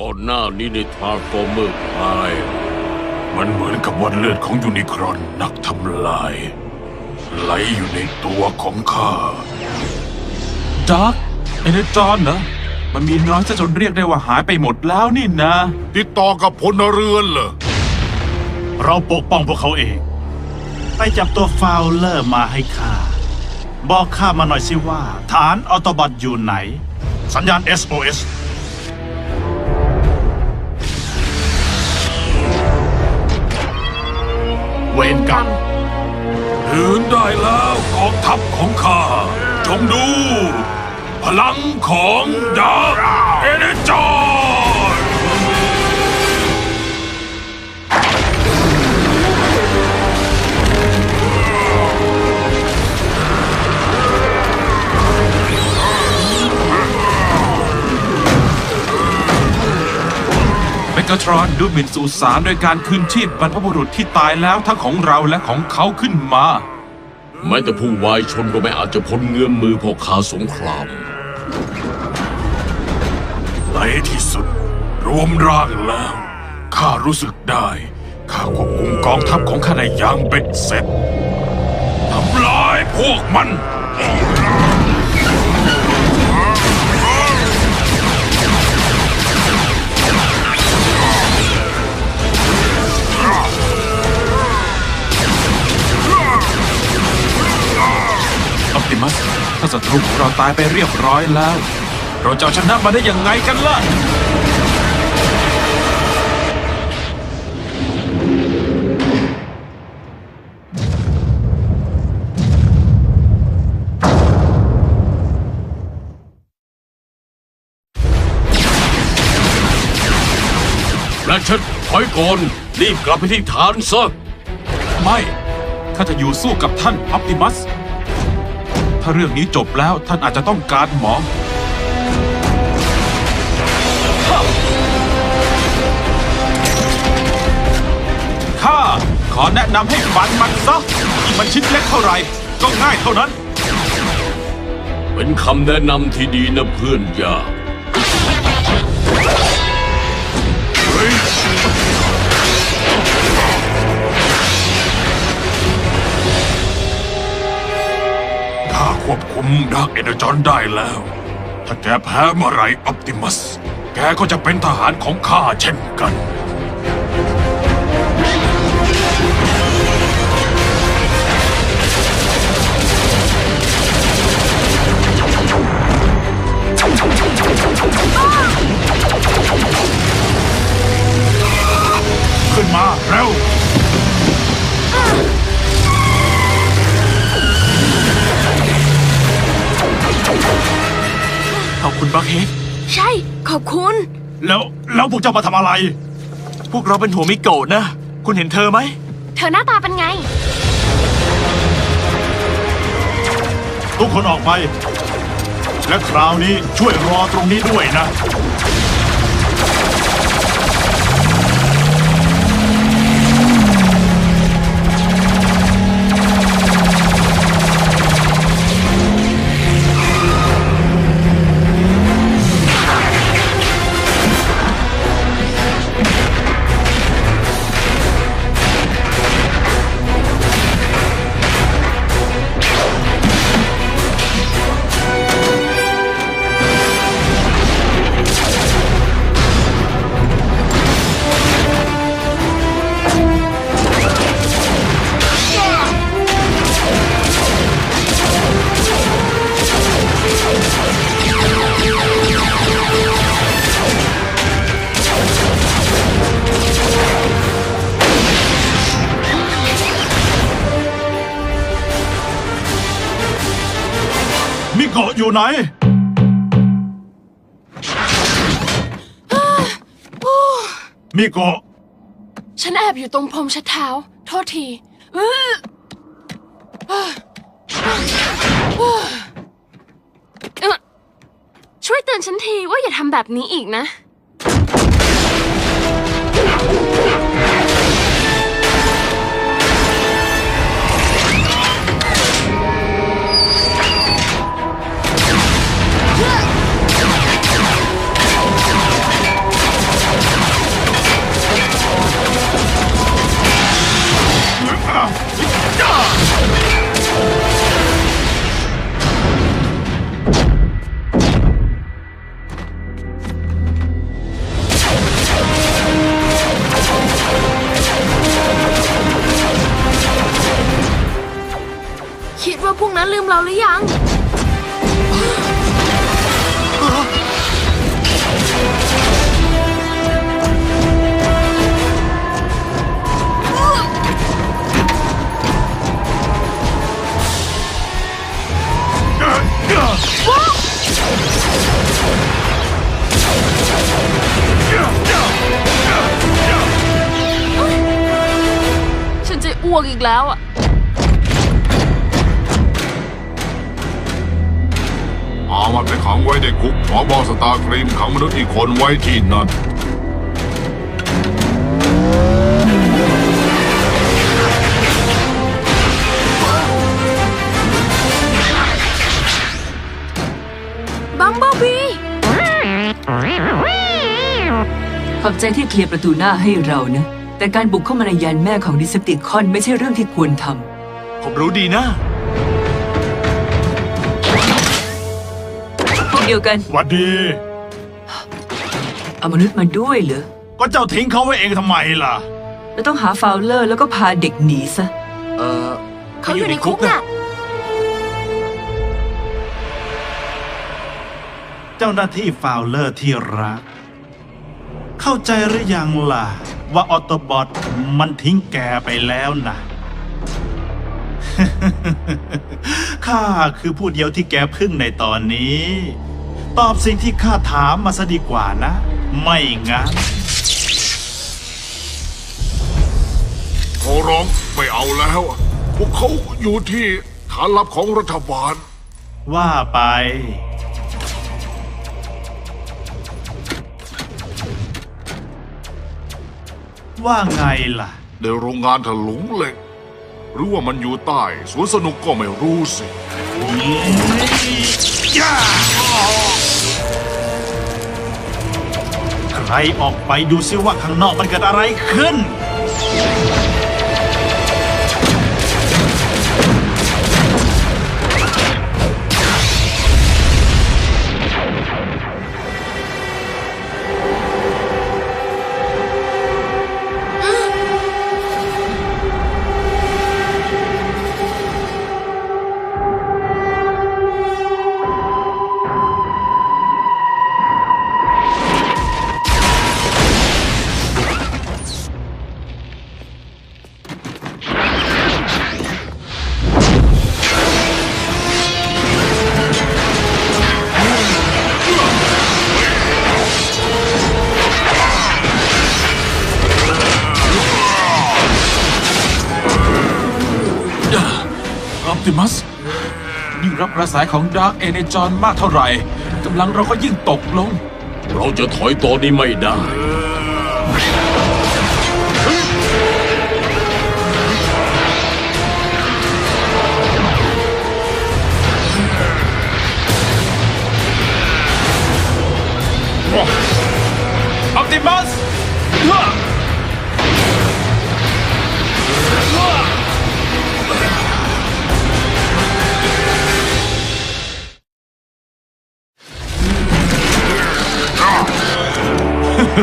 ก่อนหน้านี้ในทราร์ฟอร์เมอร์พายมันเหมือนกับวันเลือดของยูนิครอนนักทำลาย ไหลอยู่ในตัวของข้าดาร์กเอเนจอนเหรอมันมีน้อยซะจนเรียกได้ว่าหายไปหมดแล้วนี่นะ ติดต่อกับพลเรือนเหรอ เราปกป้องพวกเขาเอง ไปจับตัวฟาวเลอร์มาให้ข้า บอกข้ามาหน่อยสิว่า ฐานออโตบัตอยู่ไหน สัญญาณ SOS เวรกรรมตื่นได้แล้วกองทัพของข้า จงดู พลังของดาร์เอเนจอน เมกาทรอนดูหมิ่นสู่สารโดยการคืนชีพบรรพบุรุษที่ตายแล้วทั้งของเราและของเขาขึ้นมา แม้แต่ผู้วายชนก็ไม่อาจจะพ้นเงื้อมมือพ่อค้าสงครามในที่สุด รวมร่างแล้วข้ารู้สึกได้ข้าควบคุมกองทัพของข้าได้อย่างเบ็ดเสร็จทำลายพวกมัน ถ้าศัตรูของเราตายไปเรียบร้อยแล้ว เราจะเอาชนะมาได้ยังไงกันล่ะ และฉันถอยก่อนรีบกลับไปที่ฐานซะ ไม่ ข้าจะอยู่สู้กับท่านออปติมัส ถ้าเรื่องนี้จบแล้วท่านอาจจะต้องการหมอ ข้าขอแนะนำให้ฟันมันซะที่มันชิ้นเล็กเท่าไหร่ก็ง่ายเท่านั้น เป็นคำแนะนำที่ดีนะเพื่อนยา ควบคุมดักเอเนจอนได้แล้ว ถ้าแกแพ้เมื่อไรออปติมัส แกก็จะเป็นทหารของข้าเช่นกัน ขึ้นมา เร็ว ขอบคุณบักเฮดใช่ ขอบคุณ แล้วแล้วพวกเจ้ามาทำอะไร พวกเราเป็นหัวมิโกะนะ คุณเห็นเธอไหม เธอหน้าตาเป็นไง ทุกคนออกไป และคราวนี้ช่วยรอตรงนี้ด้วยนะ อยู่ไหน มิโกะฉันแอบอยู่ตรงพรมชัดเท้า โทษทีอื้อเอ่อช่วยเตือนฉันทีว่าอย่าทำแบบนี้อีกนะ อ้วกอีกแล้วอะเอามันไปขังไว้ในคุกหมอบอสตาร์ครีมขังมนุษย์อีกคนไว้ที่นั่นบัมเบิลบีขอบใจที่เคลียร์ประตูหน้าให้เรานะ แต่การบุกเข้ามาในยานแม่ของดิสติคอนไม่ใช่เรื่องที่ควรทผมรู้ดีนะำพวกเดียวกันหวัดดี เอามนุษย์มาด้วยเหรอก็เจ้าทิ้งเขาไว้เองทำไมล่ะ เราต้องหาฟาวเลอร์แล้วก็พาเด็กหนีซะ เออเขาอยู่ในคุกน่ะ เจ้าหน้าที่ฟาวเลอร์ที่รัก เข้าใจหรือยังล่ะ ว่าออโตบอทมันทิ้งแกไปแล้วนะ ข้าคือผู้เดียวที่แกพึ่งในตอนนี้ ตอบสิ่งที่ข้าถามมาซะดีกว่านะ ไม่งั้นขอร้องไม่เอาแล้ว พวกเขาอยู่ที่ฐานลับของรัฐบาล ว่าไป ว่าไงล่ะ ในโรงงานถลุงเหล็ก หรือว่ามันอยู่ใต้สวนสนุกก็ไม่รู้สิใครออกไปดูซิว่าข้างนอกมันเกิดอะไรขึ้น ติมัสยิ่งรับกระแสของดาร์กเอเนจอนมากเท่าไหร่กำลังเราก็ยิ่งตกลง เราจะถอยตัวนี้ไม่ได้ ออปติมัส ถึ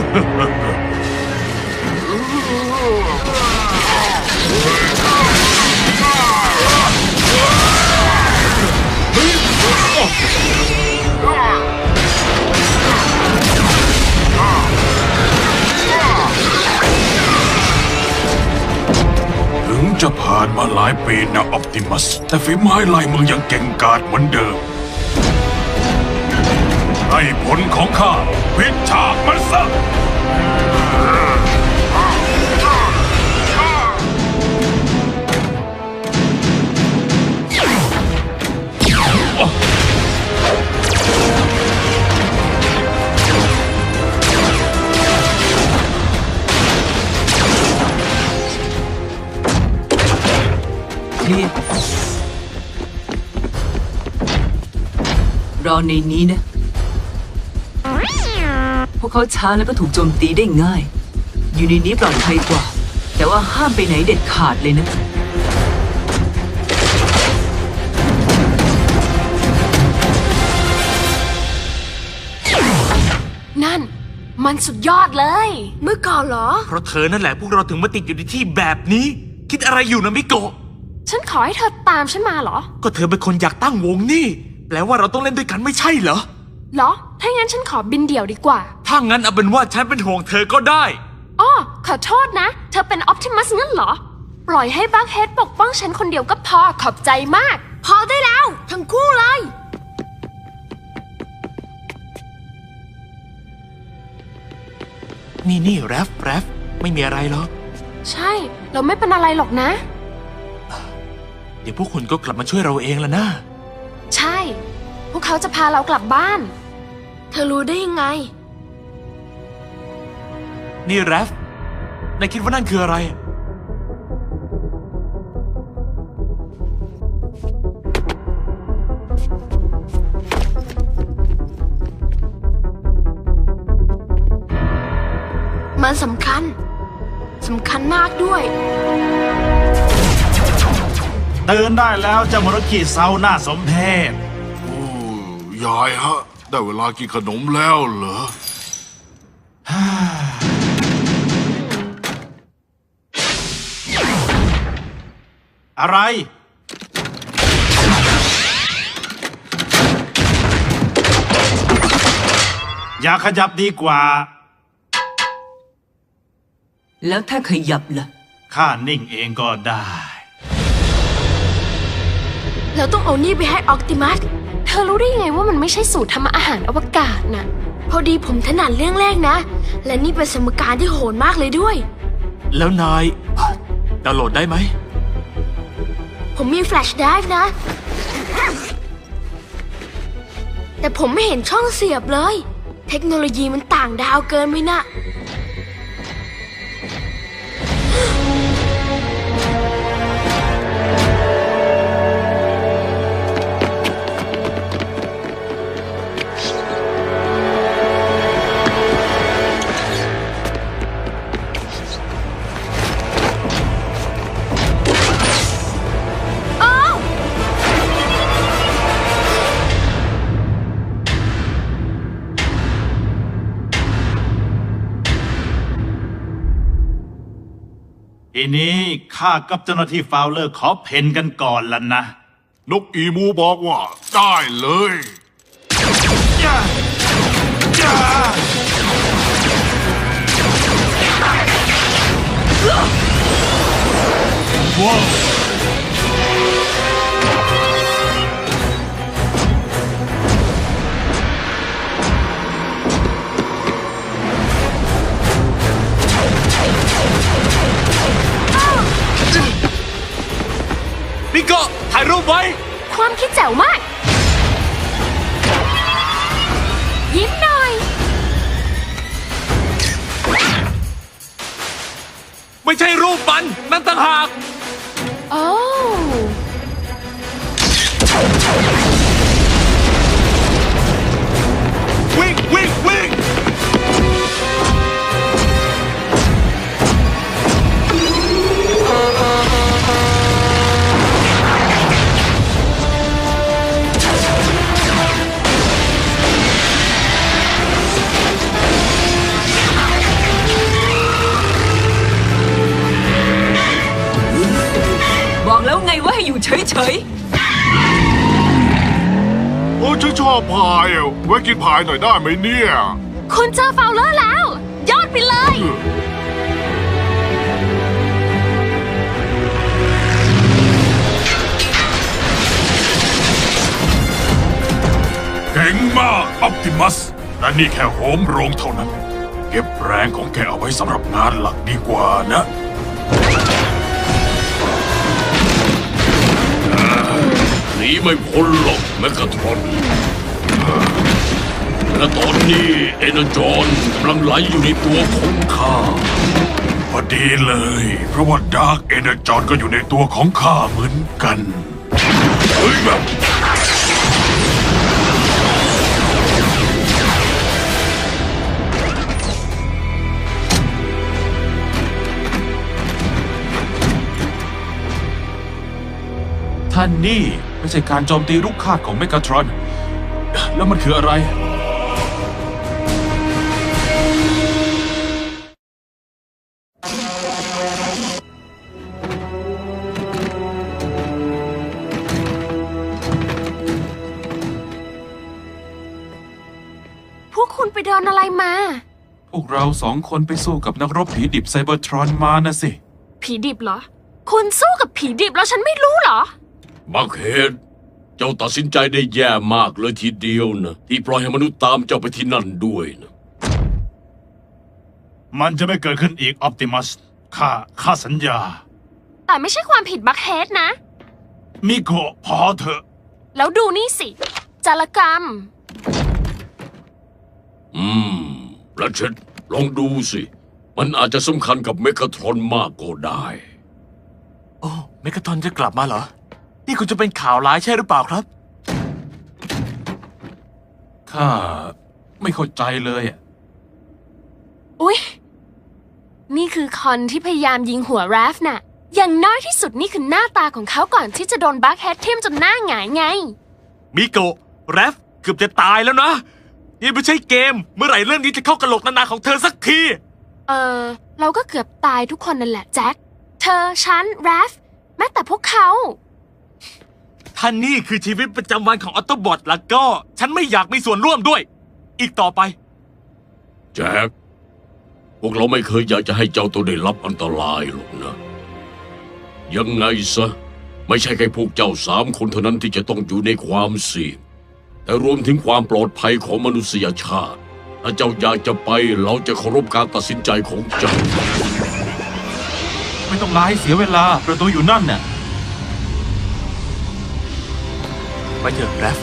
งจะผ่านมาหลายปีนะออปติมัส แต่ฝีไม้ลายมือยังเก่งกาจเหมือนเดิม ให้ผลของข้าพิดฉากมันซะเรียรอในนี้นะ วกเขาช้าแล้วก็ถูกโจมตีได้ง่าย อยู่ในนี้ปลอดภัยกว่า แต่ว่าห้ามไปไหนเด็ดขาดเลยนะนั่น มันสุดยอดเลย เมื่อก่อนเหรอ เพราะเธอนั่นแหละพวกเราถึงมาติดอยู่ในที่แบบนี้ คิดอะไรอยู่นะมิโกะฉฉันขอให้เธอตามฉันมาเหรอ ก็เธอเป็นคนอยากตั้งวงนี่ แปลว่าเราต้องเล่นด้วยกันไม่ใช่เหรอ เหรอ ถ้างั้นฉันขอบินเดี่ยวดีกว่า ถ้างั้นเอาเป็นว่าฉันเป็นห่วงเธอก็ได้ อ้อขอโทษนะ เธอเป็นออ t ติมัสงั้นเหรอ ปล่อยให้บักเฮดปกป้องฉันคนเดียวก็พอขอบใจมาก พอได้แล้ว ทั้งคู่เลย นี่นี่แรฟแรฟไม่มีอะไรหรอก ใช่ เราไม่เป็นอะไรหรอกนะ เดี๋ยวพวกคุณก็กลับมาช่วยเราเองละนะ ใช่ พวกเขาจะพาเรากลับบ้าน เธอรู้ได้ยังไง นี่แรฟนายคิดว่านั่นคืออะไร มันสำคัญ สำคัญมากด้วย ตื่นได้แล้วเจ้ามรกีเซาหน้าสมเพช โอ้ยายฮะ ได้เวลากินขนมแล้วเหรอ อะไร อย่าขยับดีกว่า แล้วถ้าขยับล่ะ ข้านิ่งเองก็ได้ เราต้องเอานี่ไปให้ออ t ติมัส เธอรู้ได้ยังไงว่ามันไม่ใช่สูตรทำอาหารอวกาศน่ะ พอดีผมถนัดเรื่องแรกนะ และนี่เป็นสมการที่โหดมากเลยด้วย แล้วนายดาวน์โหลดได้ไหม ผมมีแฟลชไดรฟ์นะ แต่ผมไม่เห็นช่องเสียบเลย เทคโนโลยีมันต่างดาวเกินไปนะ นี้ข้ากับเจ้าหน้าที่ฟาวเลอร์ขอเพนกันก่อนละนะ นกอีมูบอกว่า ได้เลยจ้าจ้าว้าว ความคิดแจ๋วมาก ยิ้มหน่อย ไม่ใช่รูปมันนั่นต่างหาก ชอบพายอะไว้กินพายหน่อยได้ไหมเนี่ย คุณเจอฟาวเลอร์แล้ว ยอดไปเลย เก่งมากออ t ติมัสแต่นี่แค่โหมโรงเท่านั้น เก็บแรงของแกเอาไว้สำหรับงานหลักดีกว่านะ นีไม่พ้นหรอกแมกกาทรอนและตอนนี้เอเนอร์จอนกำลังไหลอยู่ในตัวของข้าพอดีเลย เพราะว่าดาร์กเอเนจอนก็อยู่ในตัวของข้าเหมือนกันเฮ้ยแบบท่านนี่ ไม่ใช่การโจมตีลูกคาดของเมกาทรอน แล้วมันคืออะไร พวกคุณไปเดินอะไรมา พวกเราสองคนไปสู้กับนักรบผีดิบไซเบอร์ทรอนมานะสิ ผีดิบเหรอ คุณสู้กับผีดิบแล้วฉันไม่รู้เหรอ บักเฮดเจ้าตัดสินใจได้แย่มากเลยทีเดียวนะ ที่ปล่อยให้มนุษย์ตามเจ้าไปที่นั่นด้วยนะ มันจะไม่เกิดขึ้นอีกออ t ติมัสข้าข้าสัญญา แต่ไม่ใช่ความผิดบักเฮดนะ มิโกะพอเถอะ แล้วดูนี่สิ จารกรรม อืมแล้วเช็ดลองดูสิ มันอาจจะสำคัญกับเมกาทรอนมากก็ได้ โอ้เมกาทอนจะกลับมาเหรอ นี่คุณจะเป็นข่าวร้ายใช่หรือเปล่าครับ ข้าไม่เข้าใจเลยอะอุ๊ย นี่คือคอนที่พยายามยิงหัวแรฟน่ะ อย่างน้อยที่สุดนี่คือหน้าตาของเขาก่อนที่จะโดนบักเฮดทิ่มจนหน้าหงายไง มิโกะแรฟเกือบจะตายแล้วนะ นี่ไม่ใช่เกม เมื่อไหร่เรื่องนี้จะเข้ากระโหลกนานาของเธอสักที เออ เราก็เกือบตายทุกคนนั่นแหละแจ็ค เธอ ฉัน แรฟ แม้แต่พวกเขา ท่านนี่คือชีวิตประจำวันของออโตบอทแล้วก็ ฉันไม่อยากมีส่วนร่วมด้วย อีกต่อไป แจ็ค พวกเราไม่เคยอยากจะให้เจ้าตัวได้รับอันตรายหรอกนะ ยังไงซะ ไม่ใช่แค่พวกเจ้าสามคนเท่านั้นที่จะต้องอยู่ในความเสี่ยง แต่รวมถึงความปลอดภัยของมนุษยชาติ ถ้าเจ้าอยากจะไปเราจะเคารพการตัดสินใจของเจ้า ไม่ต้องลาให้เสียเวลา ประตูอยู่นั่นน่ะ ไปเถอะแรฟ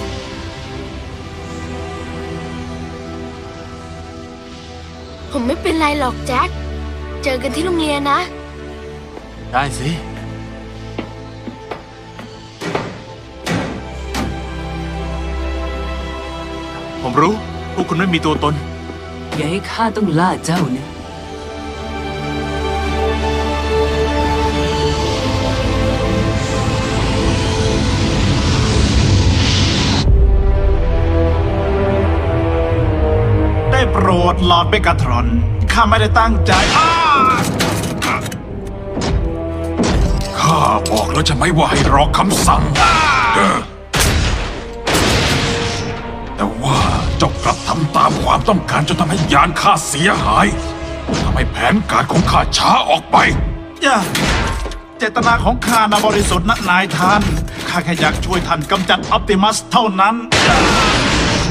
ผมไม่เป็นไรหรอกแจ็ค เจอกันที่โรงเรียนนะ ได้สิ ผมรู้ พวกคุณไม่มีตัวตน อย่าให้ข้าต้องล่าเจ้านะ ลอร์ดเบกาทรอน ข้าไม่ได้ตั้งใจอ้าข้าบอกแล้วจะไม่ว่าให้รอคำสั่ง แต่ว่าเจ้ากลับทำตามความต้องการจนทำให้ยานข้าเสียหายทำให้แผนการของข้าช้าออกไป อย่าเจตนาของข้านะบริสุทธิ์นะนายท่าน ข้าแค่อยากช่วยท่านกำจัดออ t ติมัสเท่านั้น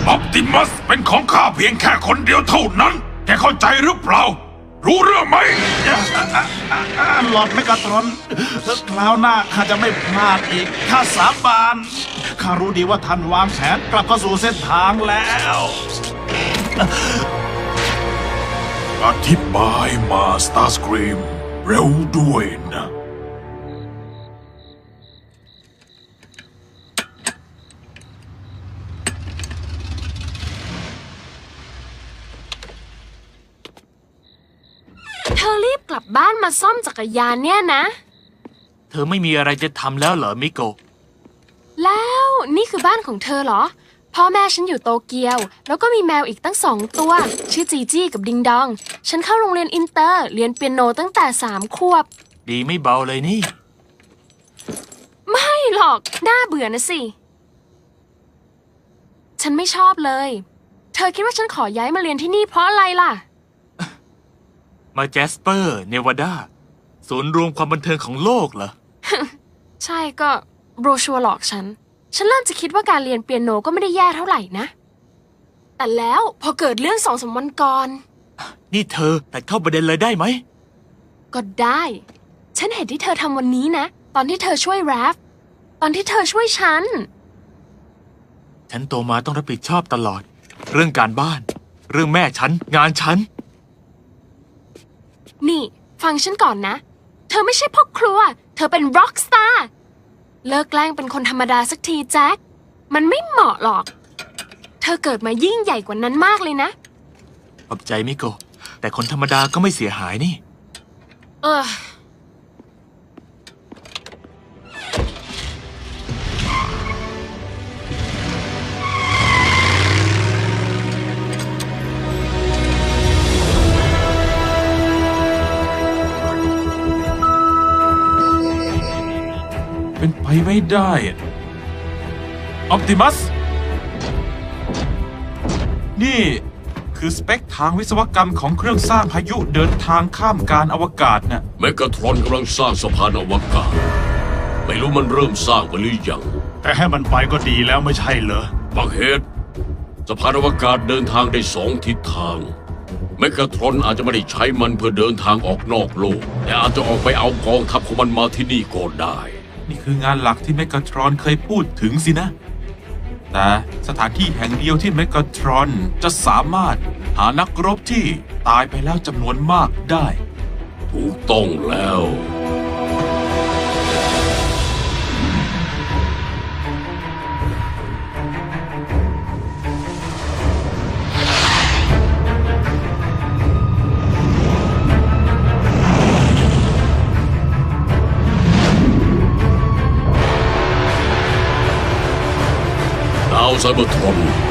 ออปติมัสเป็นของข้าเพียงแค่คนเดียวเท่านั้น แกเข้าใจหรือเปล่า รู้เรื่องไหม หลอดเมกาทรอนคราวหน้าข้าจะไม่พลาดอีก ข้าสาบาน ข้ารู้ดีว่าท่านวางแผนกลับเข้าสู่เส้นทางแล้ว อธิบายมาสตาร์สครีมเร็วด้วยนะ เธอรีบกลับบ้านมาซ่อมจักรยานเนี่ยนะ เธอไม่มีอะไรจะทำแล้วเหรอมิโกะแล้วนี่คือบ้านของเธอเหรอ พ่อแม่ฉันอยู่โตเกียว แล้วก็มีแมวอีกตั้งสองตัว ชื่อจีจี้กับดิงดอง ฉันเข้าโรงเรียนอินเตอร์ เรียนเปียโนตั้งแต่สามขวบ ดีไม่เบาเลยนี่ ไม่หรอก น่าเบื่อนะสิ ฉันไม่ชอบเลย เธอคิดว่าฉันขอย้ายมาเรียนที่นี่เพราะอะไรล่ะ มาแจสเปอร์ เนวาดาศูนย์รวมความบันเทิงของโลกเหรอ ใช่ก็โบรชัวร์หลอกฉัน ฉันเริ่มจะคิดว่าการเรียนเปียโนก็ไม่ได้แย่เท่าไหร่นะ แต่แล้วพอเกิดเรื่องสองสามวันก่อน นี่เธอแต่เข้าประเด็นเลยได้ไหม ก็ได้ ฉันเห็นที่เธอทำวันนี้นะ ตอนที่เธอช่วยแรฟ ตอนที่เธอช่วยฉัน ฉันโตมาต้องรับผิดชอบตลอด เรื่องการบ้าน เรื่องแม่ฉัน งานฉัน นี่ ฟังฉันก่อนนะ เธอไม่ใช่พ่อครัว เธอเป็นร็อกสตาร์เลิกแกล้งเป็นคนธรรมดาสักทีแจ็ค มันไม่เหมาะหรอก เธอเกิดมายิ่งใหญ่กว่านั้นมากเลยนะ ขอบใจมิโกะแต่คนธรรมดาก็ไม่เสียหายนี่ เออ ไปไม่ได้ออปติมัส นี่คือสเปคทางวิศวกรรมของเครื่องสร้างพายุเดินทางข้ามการอวกาศน่ะเมกาทรอนกำลังสร้างสะพานอวกาศ ไม่รู้มันเริ่มสร้างไปหรือยัง แต่ให้มันไปก็ดีแล้วไม่ใช่เหรอ บางเหตุสะพานอวกาศเดินทางได้สองทิศทาง เมกาทรอนอาจจะไม่ได้ใช้มันเพื่อเดินทางออกนอกโลก แต่อาจจะออกไปเอากองทัพของมันมาที่นี่ก็ได้ นี่คืองานหลักที่เมกาทรอนเคยพูดถึงสินะ แต่สถานที่แห่งเดียวที่เมกาทรอนจะสามารถหานักรบที่ตายไปแล้วจำนวนมากได้ ถูกต้องแล้ว ดา